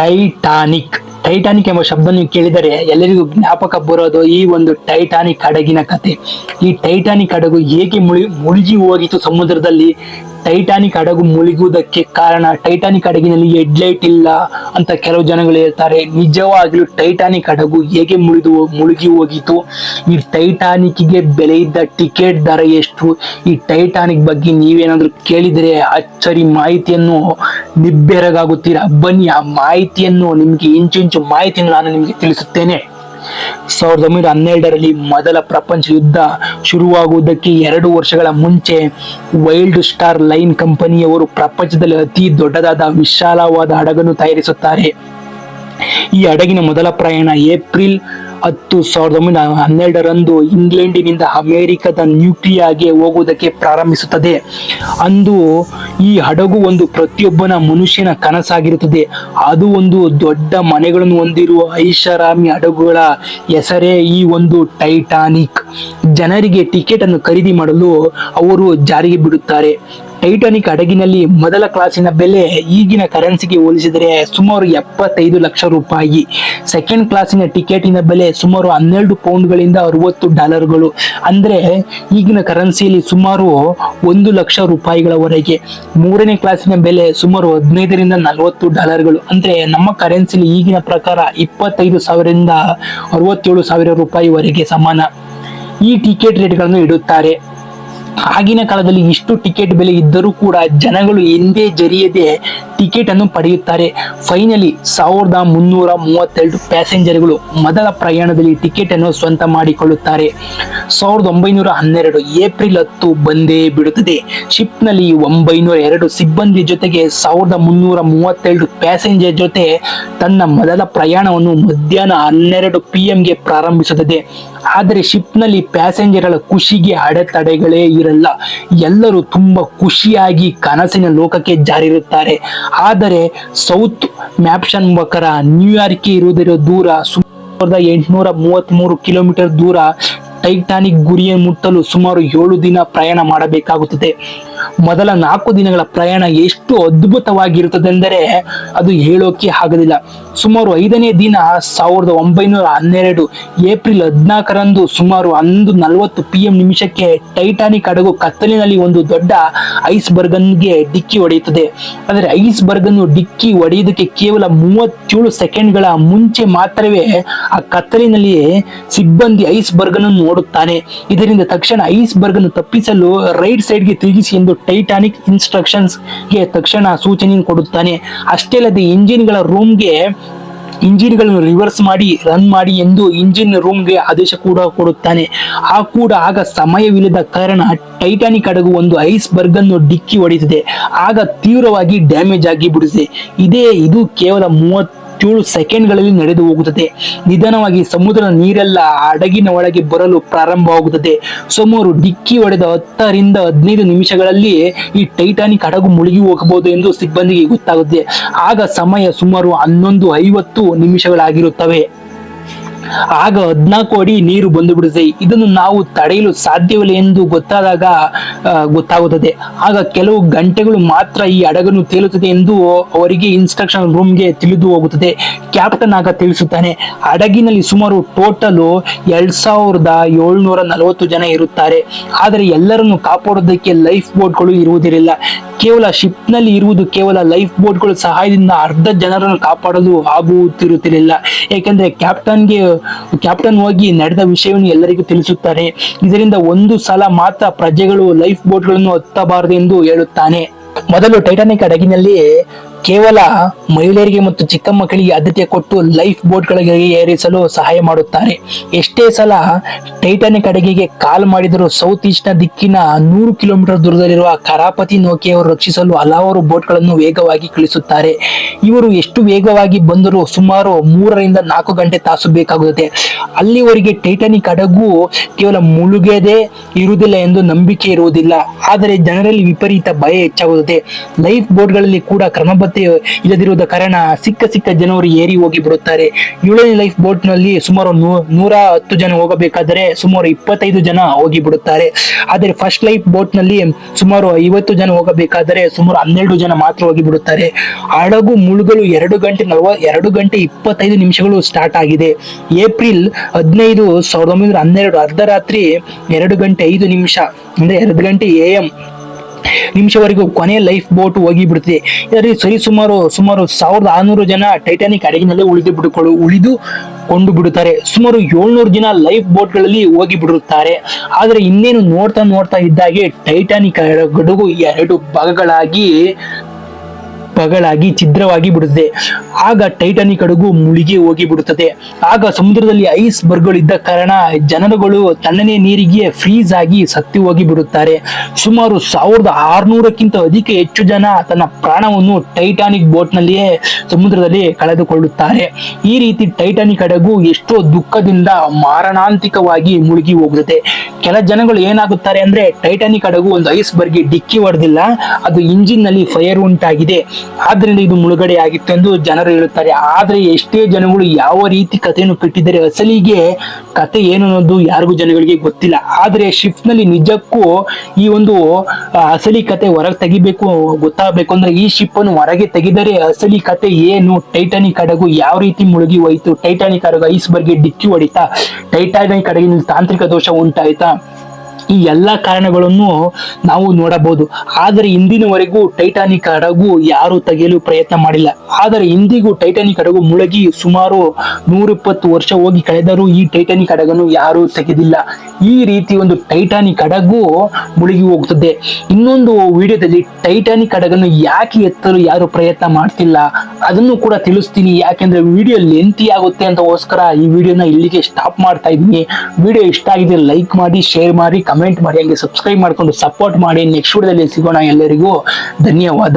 Titanic Titanic ಎಂಬ ಶಬ್ದ ನೀವು ಕೇಳಿದರೆ ಎಲ್ಲರಿಗೂ ಜ್ಞಾಪಕ ಬರೋದು ಈ ಒಂದು ಟೈಟಾನಿಕ್ ಹಡಗಿನ ಕತೆ. ಈ ಟೈಟಾನಿಕ್ ಹಡಗು ಹೇಗೆ ಮುಳಿ ಮುಳುಗಿ ಹೋಗಿತ್ತು ಸಮುದ್ರದಲ್ಲಿ? ಟೈಟಾನಿಕ್ ಹಡಗು ಮುಳುಗುವುದಕ್ಕೆ ಕಾರಣ ಟೈಟಾನಿಕ್ ಹಡಗಿನಲ್ಲಿ ಹೆಡ್ಲೈಟ್ ಇಲ್ಲ ಅಂತ ಕೆಲವು ಜನಗಳು ಹೇಳ್ತಾರೆ. ನಿಜವಾಗಲೂ ಟೈಟಾನಿಕ್ ಹಡಗು ಹೇಗೆ ಮುಳಿದು ಮುಳುಗಿ ಹೋಗಿತ್ತು? ಈ ಟೈಟಾನಿಕ್ಗೆ ಬೆಲೆ ಇದ್ದ ಟಿಕೆಟ್ ದರ ಎಷ್ಟು? ಈ ಟೈಟಾನಿಕ್ ಬಗ್ಗೆ ನೀವೇನಾದರೂ ಕೇಳಿದರೆ ಅಚ್ಚರಿ ಮಾಹಿತಿಯನ್ನು ನಿಬ್ಬೆರಗಾಗುತ್ತೀರಾ? ಬನ್ನಿ, ಆ ಮಾಹಿತಿಯನ್ನು ನಿಮಗೆ ಇಂಚು ಮಾಹಿತಿಯನ್ನು ನಾನು ನಿಮಗೆ ತಿಳಿಸುತ್ತೇನೆ. ಸಾವಿರದ ಒಂಬೈನೂರ ಹನ್ನೆರಡರಲ್ಲಿ ಮೊದಲ ಪ್ರಪಂಚ ಯುದ್ಧ ಶುರುವಾಗುವುದಕ್ಕೆ ಎರಡು ವರ್ಷಗಳ ಮುಂಚೆ ವೈಲ್ಡ್ ಸ್ಟಾರ್ ಲೈನ್ ಕಂಪನಿಯವರು ಪ್ರಪಂಚದಲ್ಲಿ ಅತಿ ದೊಡ್ಡದಾದ ವಿಶಾಲವಾದ ಹಡಗನ್ನು ತಯಾರಿಸುತ್ತಾರೆ. ಈ ಹಡಗಿನ ಮೊದಲ ಪ್ರಯಾಣ ಏಪ್ರಿಲ್ ಹತ್ತು ಸಾವಿರದ ಒಂಬೈನೂರ ಹನ್ನೆರಡರಂದು ಇಂಗ್ಲೆಂಡಿನಿಂದ ಅಮೆರಿಕದ ನ್ಯೂಕ್ಲಿಯಾಗೆ ಹೋಗುವುದಕ್ಕೆ ಪ್ರಾರಂಭಿಸುತ್ತದೆ. ಅಂದು ಈ ಹಡಗು ಒಂದು ಪ್ರತಿಯೊಬ್ಬನ ಮನುಷ್ಯನ ಕನಸಾಗಿರುತ್ತದೆ. ಅದು ಒಂದು ದೊಡ್ಡ ಮನೆಗಳನ್ನು ಹೊಂದಿರುವ ಐಷಾರಾಮಿ ಹಡಗುಗಳ ಹೆಸರೇ ಈ ಒಂದು ಟೈಟಾನಿಕ್. ಜನರಿಗೆ ಟಿಕೆಟ್ ಅನ್ನು ಖರೀದಿ ಮಾಡಲು ಅವರು ಜಾರಿಗೆ ಬಿಡುತ್ತಾರೆ. ಟೈಟಾನಿಕ್ ಹಡಗಿನಲ್ಲಿ ಮೊದಲ ಕ್ಲಾಸಿನ ಬೆಲೆ ಈಗಿನ ಕರೆನ್ಸಿಗೆ ಹೋಲಿಸಿದರೆ ಸುಮಾರು ಎಪ್ಪತ್ತೈದು ಲಕ್ಷ ರೂಪಾಯಿ. ಸೆಕೆಂಡ್ ಕ್ಲಾಸಿನ ಟಿಕೆಟಿನ ಬೆಲೆ ಸುಮಾರು ಹನ್ನೆರಡು ಪೌಂಡ್ಗಳಿಂದ ಅರವತ್ತು ಡಾಲರ್ಗಳು. ಅಂದರೆ ಈಗಿನ ಕರೆನ್ಸಿಯಲ್ಲಿ ಸುಮಾರು ಒಂದು ಲಕ್ಷ ರೂಪಾಯಿಗಳವರೆಗೆ. ಮೂರನೇ ಕ್ಲಾಸಿನ ಬೆಲೆ ಸುಮಾರು ಹದಿನೈದರಿಂದ ನಲವತ್ತು ಡಾಲರ್ಗಳು. ಅಂದರೆ ನಮ್ಮ ಕರೆನ್ಸಿಲಿ ಈಗಿನ ಪ್ರಕಾರ ಇಪ್ಪತ್ತೈದು ಸಾವಿರದಿಂದ ಅರವತ್ತೇಳು ಸಾವಿರ ರೂಪಾಯಿವರೆಗೆ ಸಮಾನ. ಈ ಟಿಕೆಟ್ ರೇಟ್ಗಳನ್ನು ಇಡುತ್ತಾರೆ. ಆಗಿನ ಕಾಲದಲ್ಲಿ ಇಷ್ಟು ಟಿಕೆಟ್ ಬೆಲೆ ಇದ್ದರೂ ಕೂಡ ಜನಗಳು ಎಂದೇ ಜರಿಯದೆ ಟಿಕೆಟ್ ಅನ್ನು ಪಡೆಯುತ್ತಾರೆ. ಫೈನಲಿ ಸಾವಿರದ ಮುನ್ನೂರ ಮೂವತ್ತೆರಡು ಪ್ಯಾಸೆಂಜರ್ಗಳು ಮೊದಲ ಪ್ರಯಾಣದಲ್ಲಿ ಟಿಕೆಟ್ ಅನ್ನು ಸ್ವಂತ ಮಾಡಿಕೊಳ್ಳುತ್ತಾರೆ. ಸಾವಿರದ ಒಂಬೈನೂರ ಹನ್ನೆರಡು ಏಪ್ರಿಲ್ ಹತ್ತು ಬಂದೇ ಬಿಡುತ್ತದೆ. ಶಿಪ್ನಲ್ಲಿ ಒಂಬೈನೂರ ಎರಡು ಸಿಬ್ಬಂದಿ ಜೊತೆಗೆ ಸಾವಿರದ ಮುನ್ನೂರ ಮೂವತ್ತೆರಡು ಪ್ಯಾಸೆಂಜರ್ ಜೊತೆ ತನ್ನ ಮೊದಲ ಪ್ರಯಾಣವನ್ನು ಮಧ್ಯಾಹ್ನ ಹನ್ನೆರಡು ಪಿ ಎಂಗೆ ಪ್ರಾರಂಭಿಸುತ್ತದೆ. ಆದರೆ ಶಿಪ್ನಲ್ಲಿ ಪ್ಯಾಸೆಂಜರ್ಗಳ ಖುಷಿಗೆ ಅಡೆತಡೆಗಳೇ ಇರಲ್ಲ. ಎಲ್ಲರೂ ತುಂಬಾ ಖುಷಿಯಾಗಿ ಕನಸಿನ ಲೋಕಕ್ಕೆ ಜಾರಿರುತ್ತಾರೆ. ಆದರೆ ಸೌತ್ ಮ್ಯಾಪ್ಷನ್ ಮುಖರ ನ್ಯೂಯಾರ್ಕ್ಗೆ ಇರುವುದರ ದೂರ ಸುಮಾರು ಎಂಟುನೂರ ಮೂವತ್ತ್ಮೂರು ಕಿಲೋಮೀಟರ್ ದೂರ ಟೈಟಾನಿಕ್ ಗುರಿಯನ್ನು ಮುಟ್ಟಲು ಸುಮಾರು ಏಳು ದಿನ ಪ್ರಯಾಣ ಮಾಡಬೇಕಾಗುತ್ತದೆ. ಮೊದಲ ನಾಲ್ಕು ದಿನಗಳ ಪ್ರಯಾಣ ಎಷ್ಟು ಅದ್ಭುತವಾಗಿರುತ್ತದೆ ಎಂದರೆ ಅದು ಹೇಳೋಕೆ ಆಗೋದಿಲ್ಲ ಸುಮಾರು ಐದನೇ ದಿನ ಸಾವಿರದ ಒಂಬೈನೂರ ಹನ್ನೆರಡು ಏಪ್ರಿಲ್ ಹದಿನಾಲ್ಕರಂದು ಸುಮಾರು ಹನ್ನೊಂದು ನಲವತ್ತು ಪಿ ಎಂ ನಿಮಿಷಕ್ಕೆ ಟೈಟಾನಿಕ್ ಹಡಗು ಕತ್ತಲಿನಲ್ಲಿ ಒಂದು ದೊಡ್ಡ ಐಸ್ ಬರ್ಗನ್ಗೆ ಡಿಕ್ಕಿ ಹೊಡೆಯುತ್ತದೆ. ಆದರೆ ಐಸ್ ಬರ್ಗನ್ನು ಡಿಕ್ಕಿ ಹೊಡೆಯುವುದಕ್ಕೆ ಕೇವಲ ಮೂವತ್ತೇಳು ಸೆಕೆಂಡ್ಗಳ ಮುಂಚೆ ಮಾತ್ರವೇ ಆ ಕತ್ತಲಿನಲ್ಲಿ ಸಿಬ್ಬಂದಿ ಐಸ್ ಬರ್ಗನ್ನು ನೋಡುತ್ತಾನೆ. ಇದರಿಂದ ತಕ್ಷಣ ಐಸ್ ಬರ್ಗನ್ನು ತಪ್ಪಿಸಲು ರೈಟ್ ಸೈಡ್ಗೆ ತಿರುಗಿಸಿ ಎಂದು ಟೈಟಾನಿಕ್ ಇನ್ಸ್ಟ್ರಕ್ಷನ್ಸ್ಗೆ ತಕ್ಷಣ ಸೂಚನೆ ಕೊಡುತ್ತಾನೆ. ಅಷ್ಟೇ ಅಲ್ಲದೆ ಇಂಜಿನ್ಗಳ ರೂಮ್ಗೆ ಇಂಜಿನ್ಗಳನ್ನು ರಿವರ್ಸ್ ಮಾಡಿ ರನ್ ಮಾಡಿ ಎಂದು ಇಂಜಿನ್ ರೂಮ್ಗೆ ಆದೇಶ ಕೂಡ ಕೊಡುತ್ತಾನೆ. ಆ ಕೂಡ ಆಗ ಸಮಯವಿಲ್ಲದ ಕಾರಣ ಟೈಟಾನಿಕ್ ಹಡಗು ಒಂದು ಐಸ್ ಬರ್ಗ್ ಅನ್ನು ಡಿಕ್ಕಿ ಹೊಡೆಯುತ್ತದೆ ಆಗ ತೀವ್ರವಾಗಿ ಡ್ಯಾಮೇಜ್ ಆಗಿ ಬಿಡಿಸಿದೆ ಇದೇ, ಇದು ಕೇವಲ ಮೂವತ್ತೇಳು ಸೆಕೆಂಡ್ಗಳಲ್ಲಿ ನಡೆದು ಹೋಗುತ್ತದೆ. ನಿಧಾನವಾಗಿ ಸಮುದ್ರದ ನೀರೆಲ್ಲ ಹಡಗಿನ ಒಳಗೆ ಬರಲು ಪ್ರಾರಂಭವಾಗುತ್ತದೆ ಸುಮಾರು ಡಿಕ್ಕಿ ಹೊಡೆದ ಹತ್ತರಿಂದ ಹದಿನೈದು ನಿಮಿಷಗಳಲ್ಲಿ ಈ ಟೈಟಾನಿಕ್ ಹಡಗು ಮುಳುಗಿ ಹೋಗಬಹುದು ಎಂದು ಸಿಬ್ಬಂದಿಗೆ ಗೊತ್ತಾಗುತ್ತದೆ ಆಗ ಸಮಯ ಸುಮಾರು ಹನ್ನೊಂದು ಐವತ್ತು ನಿಮಿಷಗಳಾಗಿರುತ್ತವೆ. ಆಗ ಹದಿನಾಲ್ಕು ಅಡಿ ನೀರು ಬಂದು ಬಿಡುತ್ತೆ. ಇದನ್ನು ನಾವು ತಡೆಯಲು ಸಾಧ್ಯವಿಲ್ಲ ಎಂದು ಗೊತ್ತಾದಾಗ ಗೊತ್ತಾಗುತ್ತದೆ. ಆಗ ಕೆಲವು ಗಂಟೆಗಳು ಮಾತ್ರ ಈ ಹಡಗನ್ನು ತೇಲುತ್ತದೆ ಎಂದು ಅವರಿಗೆ ಇನ್ಸ್ಟ್ರಕ್ಷನ್ ರೂಮ್ಗೆ ತಿಳಿದು ಹೋಗುತ್ತದೆ. ಕ್ಯಾಪ್ಟನ್ ಆಗ ತಿಳಿಸುತ್ತಾನೆ, ಹಡಗಿನಲ್ಲಿ ಸುಮಾರು ಟೋಟಲು ಎರಡ್ ಸಾವಿರದ ಏಳ್ನೂರ ನಲವತ್ತು ಜನ ಇರುತ್ತಾರೆ. ಆದರೆ ಎಲ್ಲರನ್ನು ಕಾಪಾಡೋದಕ್ಕೆ ಲೈಫ್ ಬೋಟ್ಗಳು ಇರುವುದಿರಲಿಲ್ಲ ಕೇವಲ ಶಿಪ್ನಲ್ಲಿ ಇರುವುದು ಕೇವಲ ಲೈಫ್ ಬೋಟ್ಗಳ ಸಹಾಯದಿಂದ ಅರ್ಧ ಜನರನ್ನು ಕಾಪಾಡಲು ಆಗುತ್ತಿರುತ್ತಿರಲಿಲ್ಲ ಏಕೆಂದರೆ ಕ್ಯಾಪ್ಟನ್ಗೆ ಕ್ಯಾಪ್ಟನ್ ಹೋಗಿ ನಡೆದ ವಿಷಯವನ್ನು ಎಲ್ಲರಿಗೂ ತಿಳಿಸುತ್ತಾರೆ. ಇದರಿಂದ ಒಂದು ಸಲ ಮಾತ್ರ ಪ್ರಜೆಗಳು ಲೈಫ್ ಬೋಟ್ಗಳನ್ನು ಹತ್ತಬಾರದು ಎಂದು ಹೇಳುತ್ತಾನೆ. ಮೊದಲು ಟೈಟಾನಿಕ್ ಹಡಗಿನಲ್ಲಿ ಕೇವಲ ಮಹಿಳೆಯರಿಗೆ ಮತ್ತು ಚಿಕ್ಕ ಮಕ್ಕಳಿಗೆ ಆದ್ಯತೆ ಕೊಟ್ಟು ಲೈಫ್ ಬೋಟ್ಗಳಿಗೆ ಏರಿಸಲು ಸಹಾಯ ಮಾಡುತ್ತಾರೆ. ಎಷ್ಟೇ ಸಲ ಟೈಟಾನಿಕ್ ಹಡಗಿಗೆ ಕಾಲ್ ಮಾಡಿದರೂ ಸೌತ್ ಈಸ್ಟ್ನ ದಿಕ್ಕಿನ ನೂರು ಕಿಲೋಮೀಟರ್ ದೂರದಲ್ಲಿರುವ ಕರಾಪತಿ ನೌಕೆಯವರು ರಕ್ಷಿಸಲು ಹಲವಾರು ಬೋಟ್ಗಳನ್ನು ವೇಗವಾಗಿ ಕಳಿಸುತ್ತಾರೆ. ಇವರು ಎಷ್ಟು ವೇಗವಾಗಿ ಬಂದರೂ ಸುಮಾರು ಮೂರರಿಂದ ನಾಲ್ಕು ಗಂಟೆ ತಾಸು ಬೇಕಾಗುತ್ತದೆ. ಅಲ್ಲಿವರೆಗೆ ಟೈಟಾನಿಕ್ ಹಡಗು ಕೇವಲ ಮುಳುಗದೆ ಇರುವುದಿಲ್ಲ ಎಂದು ನಂಬಿಕೆ ಇರುವುದಿಲ್ಲ. ಆದರೆ ಜನರಲ್ಲಿ ವಿಪರೀತ ಭಯ ಹೆಚ್ಚಾಗುತ್ತದೆ. ಬಿಡುತ್ತದೆ ಲೈಫ್ ಬೋಟ್ಗಳಲ್ಲಿ ಕೂಡ ಕ್ರಮಬದ್ಧ ಇಲ್ಲದಿರುವುದ ಕಾರಣ ಸಿಕ್ಕ ಸಿಕ್ಕ ಜನರು ಏರಿ ಹೋಗಿ ಬಿಡುತ್ತಾರೆ. ಏಳನೇ ಲೈಫ್ ಬೋಟ್ನಲ್ಲಿ ಸುಮಾರು ನೂರ ಹತ್ತು ಜನ ಹೋಗಬೇಕಾದರೆ ಸುಮಾರು ಇಪ್ಪತ್ತೈದು ಜನ ಹೋಗಿ ಬಿಡುತ್ತಾರೆ. ಆದರೆ ಫಸ್ಟ್ ಲೈಫ್ ಬೋಟ್ನಲ್ಲಿ ಸುಮಾರು ಐವತ್ತು ಜನ ಹೋಗಬೇಕಾದರೆ ಸುಮಾರು ಹನ್ನೆರಡು ಜನ ಮಾತ್ರ ಹೋಗಿ ಬಿಡುತ್ತಾರೆ. ಹಡಗು ಮುಳುಗಲು ಎರಡು ಗಂಟೆ ನಲವ, ಎರಡು ಗಂಟೆ ಇಪ್ಪತ್ತೈದು ನಿಮಿಷಗಳು ಸ್ಟಾರ್ಟ್ ಆಗಿದೆ. ಏಪ್ರಿಲ್ ಹದಿನೈದು ಸಾವಿರದ ಒಂಬೈನೂರ ಹನ್ನೆರಡು ಅರ್ಧರಾತ್ರಿ ಎರಡು ಗಂಟೆ ಐದು ನಿಮಿಷ, ಅಂದ್ರೆ ಎರಡು ಗಂಟೆ ಎ ಎಂ ನಿಮಿಷವರೆಗೂ ಕೊನೆ ಲೈಫ್ ಬೋಟ್ ಹೋಗಿ ಬಿಡುತ್ತದೆ ಇದರಲ್ಲಿ ಸರಿ ಸುಮಾರು ಸುಮಾರು ಸಾವಿರದ ಆರುನೂರು ಜನ ಟೈಟಾನಿಕ್ ಹಡಗಿನಲ್ಲೇ ಉಳಿದು ಬಿಡುಕೊಳ್ಳು ಉಳಿದು ಕೊಂಡು ಬಿಡುತ್ತಾರೆ. ಸುಮಾರು ಏಳ್ನೂರು ಜನ ಲೈಫ್ ಬೋಟ್ಗಳಲ್ಲಿ ಹೋಗಿ ಬಿಡುತ್ತಾರೆ ಆದರೆ ಇನ್ನೇನು ನೋಡ್ತಾ ನೋಡ್ತಾ ಇದ್ದಾಗೆ ಟೈಟಾನಿಕ್ ಹಡಗು ಎರಡು ಭಾಗಗಳಾಗಿ ಭಾಗಗಳಾಗಿ ಛಿದ್ರವಾಗಿ ಬಿಡುತ್ತದೆ. ಆಗ ಟೈಟಾನಿಕ್ ಹಡಗು ಮುಳುಗಿ ಹೋಗಿ ಬಿಡುತ್ತದೆ ಆಗ ಸಮುದ್ರದಲ್ಲಿ ಐಸ್ ಬರ್ಗಳು ಇದ್ದ ಕಾರಣ ಜನರುಗಳು ತಣ್ಣನೆ ನೀರಿಗೆ ಫ್ರೀಸ್ ಆಗಿ ಸತ್ತಿ ಹೋಗಿ ಬಿಡುತ್ತಾರೆ ಸುಮಾರು ಸಾವಿರದ ಆರುನೂರಕ್ಕಿಂತ ಅಧಿಕ ಹೆಚ್ಚು ಜನ ತನ್ನ ಪ್ರಾಣವನ್ನು ಟೈಟಾನಿಕ್ ಬೋಟ್ನಲ್ಲಿಯೇ ಸಮುದ್ರದಲ್ಲಿ ಕಳೆದುಕೊಳ್ಳುತ್ತಾರೆ. ಈ ರೀತಿ ಟೈಟಾನಿಕ್ ಹಡಗು ಎಷ್ಟೋ ದುಃಖದಿಂದ ಮಾರಣಾಂತಿಕವಾಗಿ ಮುಳುಗಿ ಹೋಗುತ್ತದೆ. ಕೆಲ ಜನಗಳು ಏನಾಗುತ್ತಾರೆ ಅಂದ್ರೆ, ಟೈಟಾನಿಕ್ ಹಡಗು ಒಂದು ಐಸ್ ಬರ್ಗೆ ಡಿಕ್ಕಿ ಹೊಡೆದಿಲ್ಲ, ಅದು ಇಂಜಿನ್ನಲ್ಲಿ ಫೈರ್ ಉಂಟಾಗಿದೆ. ಆದ್ರಿಂದ ಇದು ಮುಳುಗಡೆ ಆಗಿತ್ತು ಎಂದು ಜನರು ಹೇಳುತ್ತಾರೆ. ಆದ್ರೆ ಎಷ್ಟೇ ಜನಗಳು ಯಾವ ರೀತಿ ಕಥೆಯನ್ನು ಕಟ್ಟಿದ್ದಾರೆ ಅಸಲಿಗೆ ಕತೆ ಏನು ಅನ್ನೋದು ಯಾರಿಗೂ ಜನಗಳಿಗೆ ಗೊತ್ತಿಲ್ಲ. ಆದ್ರೆ ಶಿಫ್ಟ್ನಲ್ಲಿ ನಿಜಕ್ಕೂ ಈ ಒಂದು ಅಸಲಿ ಕತೆ ಹೊರಗೆ ತೆಗಿಬೇಕು, ಗೊತ್ತಾಗಬೇಕು ಅಂದ್ರೆ ಈ ಶಿಪ್ ಅನ್ನು ಹೊರಗೆ ತೆಗೆದರೆ ಅಸಲಿ ಕತೆ ಏನು? ಟೈಟಾನಿಕ್ ಹಡಗು ಯಾವ ರೀತಿ ಮುಳುಗಿ ಹೋಯಿತು? ಟೈಟಾನಿಕ್ ಹಡಗು ಐಸ್ ಬರ್ಗೆ ಡಿಕ್ಕಿ ಹೊಡಿತಾ, ಟೈಟಾನಿಕ್ ಹಡಗಿನಲ್ಲಿ ತಾಂತ್ರಿಕ ದೋಷ ಉಂಟಾಯ್ತಾ? ಈ ಎಲ್ಲ ಕಾರಣಗಳನ್ನು ನಾವು ನೋಡಬಹುದು. ಆದರೆ ಇಂದಿನವರೆಗೂ ಟೈಟಾನಿಕ್ ಹಡಗು ಯಾರು ತೆಗೆಯಲು ಪ್ರಯತ್ನ ಮಾಡಿಲ್ಲ. ಆದರೆ ಇಂದಿಗೂ ಟೈಟಾನಿಕ್ ಹಡಗು ಮುಳುಗಿ ಸುಮಾರು ನೂರಿಪ್ಪತ್ತು ವರ್ಷ ಹೋಗಿ ಕಳೆದರೂ ಈ ಟೈಟಾನಿಕ್ ಹಡಗನ್ನು ಯಾರು ತೆಗೆದಿಲ್ಲ. ಈ ರೀತಿ ಒಂದು ಟೈಟಾನಿಕ್ ಹಡಗು ಮುಳುಗಿ ಹೋಗುತ್ತದೆ ಇನ್ನೊಂದು ವಿಡಿಯೋದಲ್ಲಿ ಟೈಟಾನಿಕ್ ಹಡಗನ್ನು ಯಾಕೆ ಎತ್ತಲು ಯಾರು ಪ್ರಯತ್ನ ಮಾಡ್ತಿಲ್ಲ? ಅದನ್ನು ಕೂಡ ತಿಳಿಸ್ತೀನಿ. ಯಾಕೆಂದ್ರೆ ವಿಡಿಯೋ ಲೆಂತಿ ಆಗುತ್ತೆ ಅಂತಗೋಸ್ಕರ ಈ ವಿಡಿಯೋನ ಇಲ್ಲಿಗೆ ಸ್ಟಾಪ್ ಮಾಡ್ತಾ ಇದ್ದೀನಿ. ವಿಡಿಯೋ ಇಷ್ಟ ಆಗಿದೆ ಲೈಕ್ ಮಾಡಿ ಶೇರ್ ಮಾಡಿ ಕಮೆಂಟ್ ಮಾಡಿ, ಹಂಗೆ ಸಬ್ಸ್ಕ್ರೈಬ್ ಮಾಡ್ಕೊಂಡು ಸಪೋರ್ಟ್ ಮಾಡಿ. ನೆಕ್ಸ್ಟ್ ವಿಡಿಯೋದಲ್ಲಿ ಸಿಗೋಣ ಎಲ್ಲರಿಗೂ. ಧನ್ಯವಾದ.